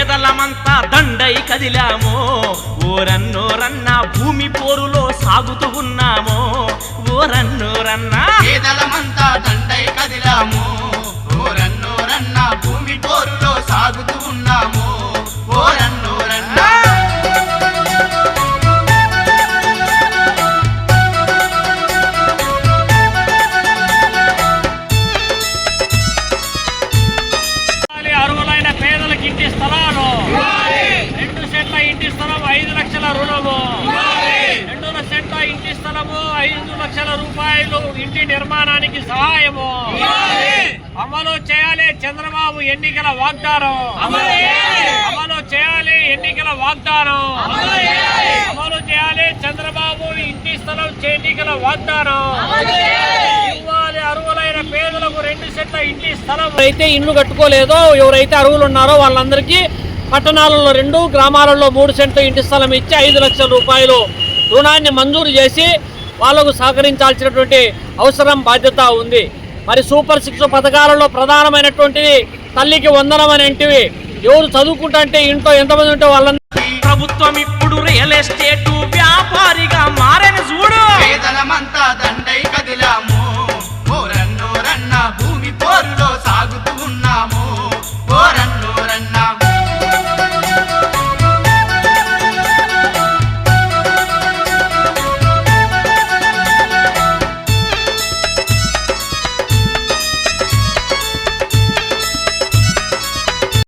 పేదలమంతా దండై కదిలామో ఓరన్నోరన్నా భూమి పోరులో సాగుతూ ఉన్నామో ఓరన్నోరన్నా పేదలమంతా దండై కదిలాము రుణము. రెండు లక్షల ఇంటి స్థలము ఐదు లక్షల రూపాయలు ఇంటి నిర్మాణానికి సహాయము. అమలు చేయాలి చంద్రబాబు ఎన్నికల వాగ్దానం. అమలు చేయాలి ఎన్నికల వాగ్దానం. అమలు చేయాలి చంద్రబాబు ఇంటి స్థలం ఎన్నికల వాగ్దానం. ఇవ్వాలి అరువులైన పేదలకు రెండు సెట్ల ఇంటి స్థలం. అయితే ఇల్లు కట్టుకోలేదో ఎవరైతే అరువులు ఉన్నారో వాళ్ళందరికీ పట్టణాలలో రెండు గ్రామాలలో మూడు సెంట్లు ఇంటి స్థలం ఇచ్చి ఐదు లక్షల రూపాయలు రుణాన్ని మంజూరు చేసి వాళ్ళకు సహకరించాల్సినటువంటి అవసరం బాధ్యత ఉంది. మరి సూపర్ సిక్స్ పథకాలలో ప్రధానమైనటువంటిది తల్లికి వందనం అనేటివి ఎవరు చదువుకుంటా అంటే ఇంట్లో ఎంతమంది ఉంటే వాళ్ళని ప్రభుత్వం ఇప్పుడు రియల్ ఎస్టేట్